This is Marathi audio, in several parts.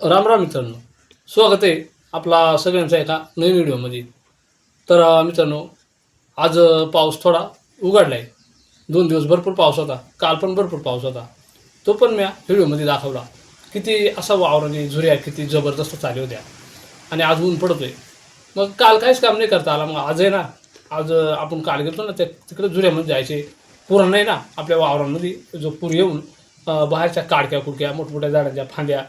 राम राम मित्रांनो. स्वागत आहे आपला सगळ्यांचा एका नवीन व्हिडिओमध्ये. तर मित्रांनो आज पाऊस थोडा उघडला आहे दोन दिवस भरपूर पाऊस होता. काल पण भरपूर पाऊस होता. तो पण मी व्हिडिओमध्ये दाखवला. किती असा वावराने झुऱ्या किती जबरदस्त चालू होत्या. आणि आज ऊन पडतो आहे मग काल काहीच काम नाही करता आला. मग आज आहे ना आज आपण काल गेलो ना त्या तिकडे झुऱ्यामध्ये जायचे. पूर नाही ना आपल्या वावरांमध्ये जो पूर येऊन बाहेरच्या काडक्या कुडक्या मोठमोठ्या झाडांच्या फांद्या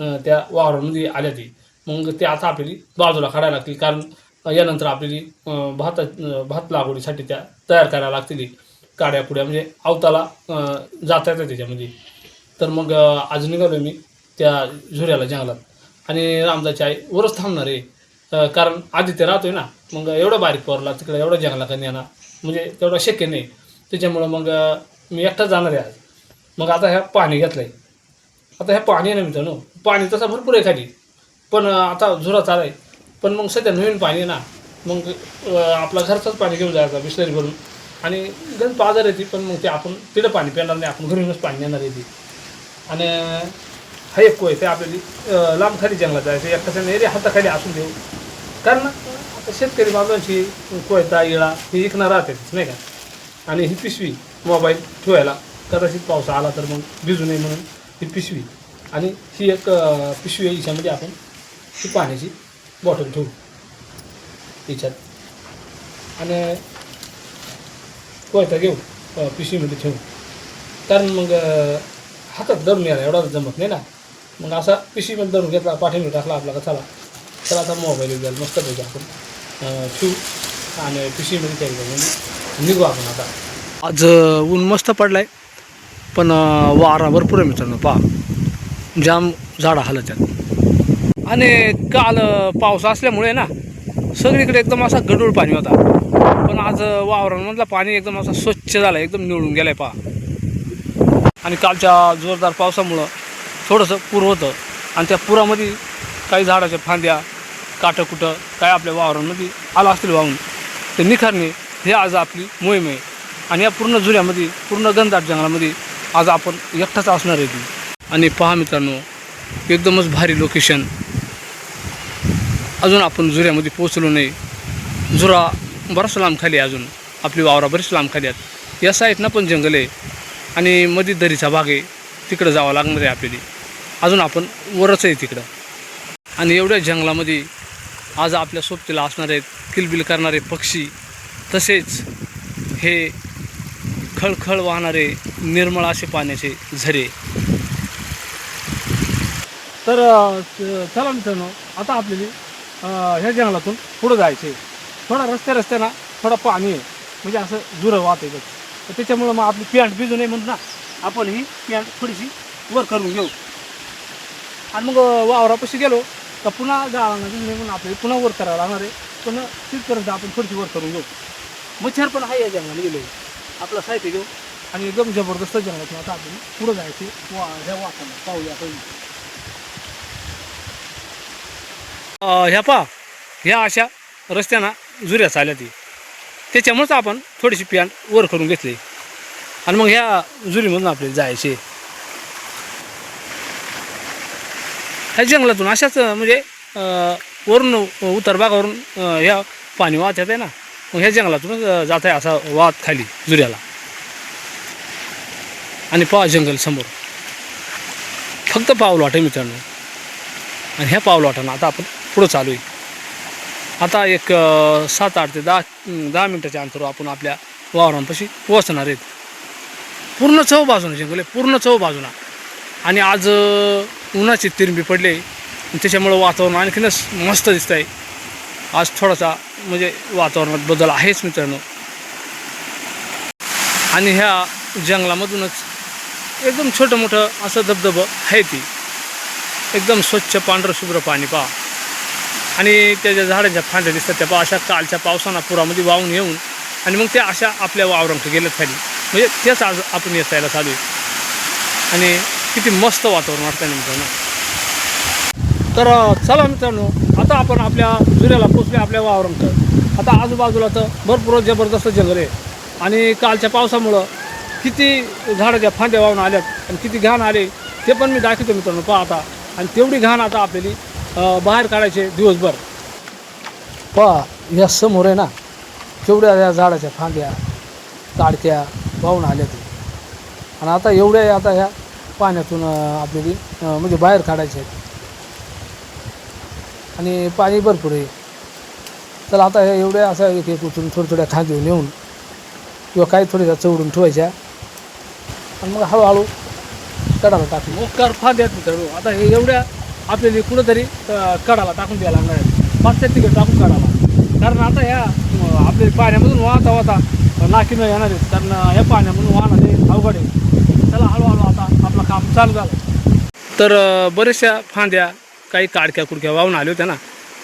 त्या वावरामध्ये आल्या ती. मग ते आता आपल्याला बाजूला काढायला लागतील कारण यानंतर आपल्याला भात भात लागवडीसाठी त्या तयार करायला लागतील काड्या पुड्या. म्हणजे अवताला जाता येतं त्याच्यामध्ये. तर मग आज निघालो मी त्या झुऱ्याला जंगलात. आणि रामदाची आई वरच थांबणार आहे. कारण आदित्य राहतोय ना मग एवढा बारीक पडला तिकडे एवढा जंगला का येणार म्हणजे तेवढं शक्य नाही. त्याच्यामुळं मग मी एकटाच जाणार आहे आज. मग आता ह्या पाणी घेतलं आहे आता ह्या पाणी आहे ना. मित्रांनो पाणी तसा भरपूर आहे खाली. पण आता झुरा चालू आहे. पण मग सध्या नवीन पाणी आहे ना मग आपला घरचंच पाणी घेऊन जायचं बिस्लरी भरून. आणि गंज बाजार येते पण मग ते आपण तिथं पाणी पिणार नाही आपण घरूनच पाणी येणार आहे ती. आणि हा एक कोय ते आपल्याला लांब खाली जंगलात जायचं एकट्याच्या एरिया हाताखाली असून देऊ. कारण आता शेतकरी बाबांची कोयता इळा ही विकणार राहतेच नाही का? आणि ही पिशवी मोबाईल ठेवायला कदाचित पाऊस आला तर मग भिजू नये म्हणून. ही पिशवी. आणि ही एक पिशवी आहे हिच्यामध्ये आपण ही पाण्याची बॉटल ठेवू. हिच्यात आणि कोयता घेऊ पिशवीमध्ये ठेवू. कारण मग हातात धरून यायला एवढा जमत नाही ना. मग असा पिशवीमध्ये धरून घेतला पाठीमध्ये टाकला आपला का चला. चला आता मोबाईल जाईल मस्त पाहिजे आपण ठेवू. आणि पिशवीमध्ये काही निघू आपण आता. आज ऊन मस्त पडलाय. पण वारा भरपूर आहे मित्रांनो पहा. जाम झाडं हालत आहेत आणि काल पाऊस असल्यामुळे ना सगळीकडे एकदम असा गडूळ पाणी होता. पण आज वावरांमधला पाणी एकदम असा स्वच्छ झाला एकदम निवडून गेलाय पहा. आणि कालच्या जोरदार पावसामुळं थोडंसं पूर होतं. आणि त्या पुरामध्ये काही झाडाच्या फांद्या काटं कुटं काय आपल्या वावरांमध्ये आलं असतील वाहून ते निखारणे हे आज आपली मोहीम आहे. आणि या पूर्ण जुऱ्यामध्ये पूर्ण गंधाट जंगलामध्ये आज आपण एकटाच असणार आहे ती. आणि पहा मित्रांनो एकदमच भारी लोकेशन अजून आपण जुऱ्यामध्ये पोचलो नाही. जुरा बराच लांब खाली आहे अजून. आपली वावरा बरीच लांब खाली आहेत. या साईडनं पण जंगल आहे. आणि मध्ये दरीचा भाग आहे. तिकडं जावं लागणार आहे आपल्याला. अजून आपण वरच आहे तिकडं. आणि एवढ्या जंगलामध्ये आज आपल्या सोबतीला असणार आहेत किलबिल करणारे पक्षी तसेच हे खळखळ वाहणारे निर्मळ असे पाण्याचे झरे. तर चला मित्रांनो आता आपल्याला ह्या जंगलातून पुढं जायचे थोडा रस्त्या रस्त्याना थोडा पाणी आहे. म्हणजे असं जुरं वाहत आहे तर त्याच्यामुळं मग आपली पॅन्ट भिजू नये म्हणून ना आपण ही पॅन्ट थोडीशी वर करून घेऊ. आणि मग वावरापाशी गेलो तर पुन्हा जाळा भिजू नये म्हणून आपल्याला पुन्हा वर करावं लागणार आहे. पण तिथपर्यंत आपण थोडीशी वर करून घेऊ. मच्छर पण आहे या जंगलात गेलो. आपलं साहित्य घेऊ. आणि एकदम जबरदस्त जंगलातून आता आपण पुढं जायचे वा ह्या वाटाला पाहूया पहिले ह्या पा ह्या अशा रस्त्यांना जुऱ्या चालल्या ती. त्याच्यामुळेच आपण थोडीशी पॅन्ट वर करून घेतली. आणि मग ह्या जुरीमधून आपल्याला जायचे. ह्या जंगलातून अशाच म्हणजे अं, वरून उतर भागावरून अं, ह्या पाणी वाहत येत आहे ना. मग ह्या जंगलातूनच जात आहे असा वाद खाली जुऱ्याला. आणि पा जंगल समोर. फक्त पावलवाट आहे मित्रांनो. आणि ह्या पावलवाटानं आता आपण पुढं चालू आहे आता एक सात आठ ते दहा दहा मिनटाच्या अंतरावर आपण आपल्या वावरांपाशी पोहोचणार आहेत. पूर्ण चव बाजूनं जंगल आहे पूर्ण चव बाजूनं आणि आज उन्हाची तिरंबी पडले. त्याच्यामुळं वातावरण आणखीनच मस्त दिसत आहे आज थोडासा म्हणजे वातावरणात बदल आहेच मित्रांनो. आणि ह्या जंगलामधूनच एकदम छोटं मोठं असं धबधबं आहे ती. एकदम स्वच्छ पांढरं शुभ्र पाणी पहा. आणि त्याच्या झाडांच्या फांद्या दिसतात. त्या पहा अशा कालच्या पावसानं पुरामध्ये वाहून येऊन आणि मग त्या अशा आपल्या वावरांकडे गेल्या खाली. म्हणजे तेच आज आपण येत चालू आहे. आणि किती मस्त वातावरण वाटतं ना मित्रांनो. तर चला मित्रांनो आता आपण आपल्या जुऱ्याला पोचले आपल्या वावरांकडं. आता आजूबाजूला तर भरपूर जबरदस्त जंगल आहे. आणि कालच्या पावसामुळं किती झाडाच्या फांद्या वाहून आल्यात आणि किती घाण आले ते पण मी दाखवतो मित्रांनो पहा आता. आणि तेवढी घाण आता आपल्याली बाहेर काढायचे दिवसभर. पहा या समोर आहे ना तेवढ्या या झाडाच्या फांद्या काढत्या वाहून आल्या ते आणि आता एवढ्या आता ह्या पाण्यातून आपल्याला आपल्याली म्हणजे बाहेर काढायचे आहेत. आणि पाणी भरपूर आहे. चला आता हे एवढ्या असं एक एक उचलून थोड्या थोड्या खांदेऊन येऊन किंवा काही थोड्याशा चवडून ठेवायच्या. आणि मग हळूहळू कडाला टाकून. मग कर फांद्यात मित्रांनो आता हे एवढ्या आपल्याला कुठंतरी कडाला टाकून द्यायला लागणार आहे पाच ते तिकडे टाकून कडाला. कारण आता ह्या आपल्या पाण्यामधून वाहता वाहता नाकीनं येणार आहेत. कारण या ह्या पाण्यामधून वाहणं अवघड आहे. त्याला हळूहळू आता आपलं काम चालू झालं. तर बऱ्याचशा फांद्या काही काडक्या कुडक्या वाहून आल्या होत्या ना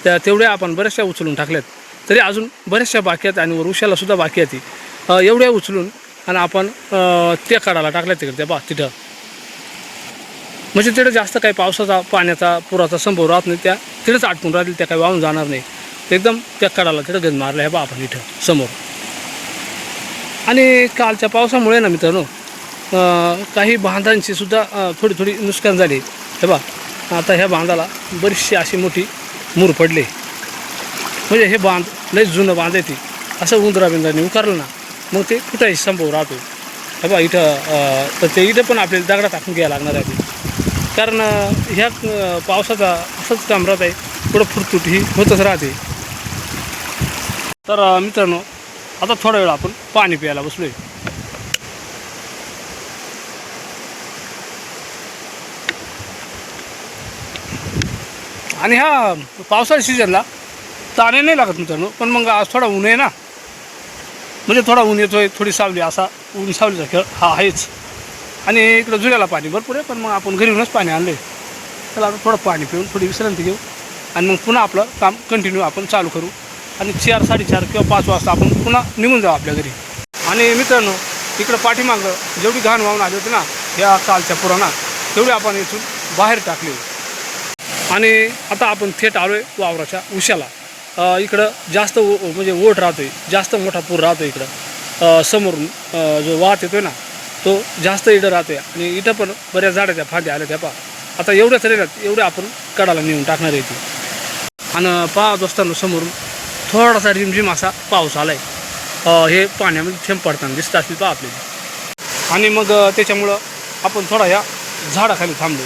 त्या तेवढ्या आपण बऱ्याचशा उचलून टाकल्यात. तरी अजून बऱ्याचशा बाकी आहेत आणि वर उशाला सुद्धा बाकी आहे ती. एवढ्या उचलून आणि आपण त्या काढायला टाकल्या तिकडे त्या बा तिथं. म्हणजे तिथं जास्त काही पावसाचा पाण्याचा पुराचा संभव राहत नाही. त्या तिथंच आटकून राहतील त्या काही वाहून जाणार नाही. एकदम त्या कडाला तिथं गंज मारलं आहे बा आपण इथं समोर. आणि कालच्या पावसामुळे ना मित्रांनो काही बांधांची सुद्धा थोडी थोडी नुकसान झाली. हे बा आता ह्या बांधाला बरीचशी अशी मोठी मूर पडली. म्हणजे हे बांध लय जुनं बांध आहे ती. असं उंदराबिंदराने उकारलं ना मग ते कुठंही संभव राहतो. हे बा इथं तर ते इथं पण आपल्याला दगडा टाकून घ्यायला लागणार आहे. ते. कारण ह्या पावसाचा असंच काम राहत आहे. थोडं फुरतूट ही होतच राहते. तर मित्रांनो आता थोडा वेळ आपण पाणी प्यायला बसलो आहे आणि ह्या पावसाळ्या सीझनला ताणे नाही लागत मित्रांनो पण मग आज थोडा ऊन आहे ना. म्हणजे थोडा ऊन येतोय थोडी सावली असा ऊन सावलीचा खेळ हा आहेच. आणि इकडं जुन्याला पाणी भरपूर आहे पण मग आपण घरी येऊनच पाणी आणले त्याला आता थोडं पाणी पिऊन थोडी विश्रांती घेऊ. आणि मग पुन्हा आपलं काम कंटिन्यू आपण चालू करू. आणि चार साडेचार किंवा पाच वाजता आपण पुन्हा निघून जाऊ आपल्या घरी. आणि मित्रांनो इकडं पाठीमागं जेवढी घाण वाहून आली होती ना या कालच्या पुराणात तेवढी आपण इथून बाहेर टाकली आणि आता आपण थेट आलो आहे वावराच्या उशाला. इकडं जास्त ओ म्हणजे ओढ राहतो आहे जास्त मोठा पूर राहतो इकडं. समोरून जो वाहत येतो ना तो जास्त इडं राहतो आहे आणि इथं पण बऱ्याच झाडाच्या फांद्या आल्या त्या पहा. आता एवढ्याच राहिल्यात एवढ्या आपण कडाला नेऊन टाकणार आहे ती आणि पहा असताना समोरून थोडासा रिमझिम असा पाऊस आला आहे हे पाण्यामध्ये थेंब पडताना दिसत असतील पहा आपल्याला. आणि मग त्याच्यामुळं आपण थोडा या झाडाखाली थांबलो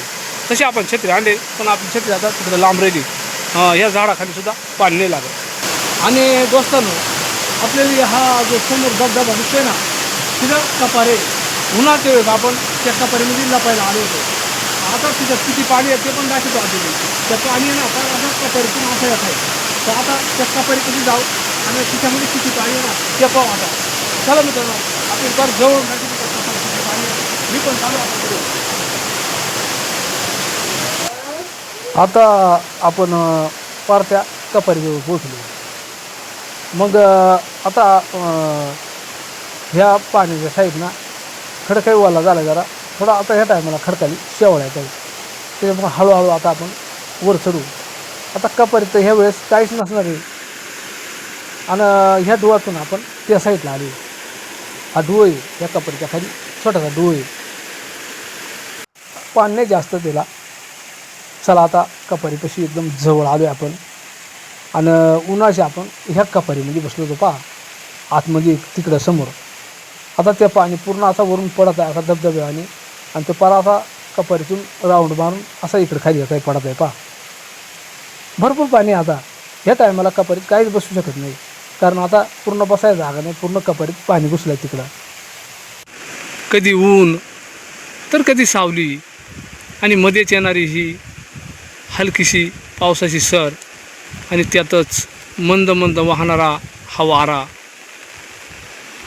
तशी आपण छत्री आणले पण आपली छत्री आता तिकडे लांब राहिली. ह्या या झाडाखाली सुद्धा पाणी नाही लागत. आणि दोस्तांनो आपल्याला हा जो समोर धबधबा दिसतोय ना तिथं कपारे उन्हाळ्याच्या वेळेस आपण त्या कपारीमध्ये लपायला आलो होतो. आता तिथं किती पाणी आहे ते पण दाखवतो आधी त्या पाणी आहे ना आता आता कपारीतून असं येत आहे. तर आता त्या कधी जाऊ आणि तिच्यामध्ये किती पाणी आहे ना ते पाहू आता. चला मित्रांनो आपण तर जवळ दाखवतो. पाणी आहे. मी पण चालू आता पुढे. आता आपण पारत्या कपारीजवळ पोचलो मग आता ह्या पाण्याच्या साईडनं खडकाई वाला झाला जरा. थोडा आता ह्या टायमाला खडकाली शेवळ्या काही त्याच्यामुळे हळूहळू आता आपण वर चढू. आता कपारीत तर ह्या वेळेस काहीच नसणार आहे. आणि ह्या डोळ्यातून आपण त्या साईडला आलो. हा डोळ आहे ह्या कपारीच्या खाली छोटासा डोळ आहे. पाणी नाही जास्त त्याला चला आता कपारीपाशी एकदम जवळ आलो आहे आपण. आणि उन्हाशी आपण ह्या कपारीमध्ये बसलो होतो पहा. आतमध्ये तिकडं समोर. आता ते पाणी पूर्ण असा वरून पडत आहे असा धबधब्याने आणि ते पारा असा कपारीतून राऊंड मारून असा इकडे खाली काही पडत आहे पहा. भरपूर पाणी आता. ह्या टायमाला कपारीत काहीच बसू शकत नाही. कारण आता पूर्ण बसायला जागा नाही पूर्ण कपारीत पाणी घुसलं आहे तिकडं. कधी ऊन तर कधी सावली. आणि मध्येच येणारी ही हलकीशी पावसाची सर आणि त्यातच मंद मंद वाहणारा हा वारा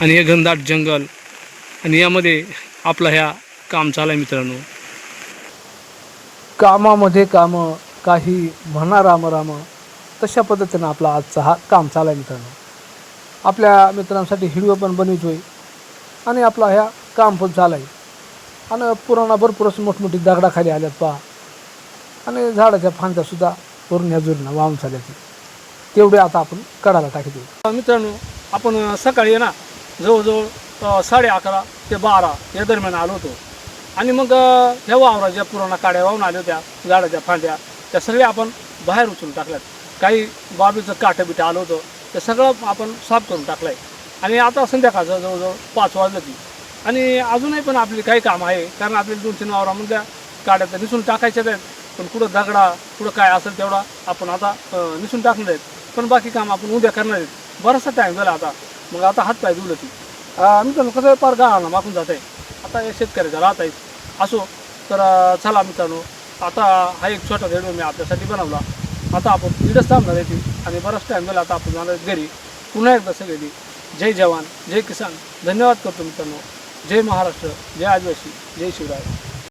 आणि हे घनदाट जंगल आणि यामध्ये आपला ह्या काम चालू आहे मित्रांनो. कामामध्ये कामं काही म्हणा राम राम तशा पद्धतीनं आपला आजचा हा काम चालू आहे मित्रांनो. आपल्या मित्रांसाठी हिडिओ पण बनवितोय आणि आपला ह्या काम पण चालू आहे. आणि पुराणा भरपूरच मोठमोठी दगडाखाली आल्यात पहा. आणि झाडाच्या फांद्यासुद्धा वरून ह्या जुरीनं वाहून चालल्यात. तेवढे आता आपण कडाला टाकतो मित्रांनो आपण सकाळी ना जवळजवळ साडे अकरा ते बारा या दरम्यान आलो होतो. आणि मग ह्या ह्या वावराच्या पुराणा काड्या वाहून आल्या होत्या झाडाच्या फांद्या त्या सगळ्या आपण बाहेर उचलून टाकल्यात. काही बाबीचं काठं बिटं आलं होतं ते सगळं आपण साफ करून टाकलं आहे आणि आता संध्याकाळचं जवळजवळ पाच वाजलं ती आणि अजूनही पण आपली काही काम आहे कारण आपल्याला दोन तीन वावरामधल्या काड्या तर निसून टाकायच्याच आहेत. पण कुठं दगडा कुठं काय असेल तेवढा आपण आता निसून टाकणार आहेत. पण बाकी काम आपण उद्या करणार आहेत. बराचसा टाईम झाला आता. मग आता हात पाय धुलं ती मित्रांनो कसं पार गाळाला मापून जात आहे आता या शेतकऱ्याचा राहत आहे असो तर चला मित्रांनो आता हा एक छोटा रेडिओ मी आपल्यासाठी बनवला. आता आपण इडच थांबणार आहे ती. आणि बराच टाईम झाला आता आपण जाणार घरी. पुन्हा एकदा सगळी जय जवान जय किसान. धन्यवाद करतो मित्रांनो. जय महाराष्ट्र जय आदिवासी जय शिवराय.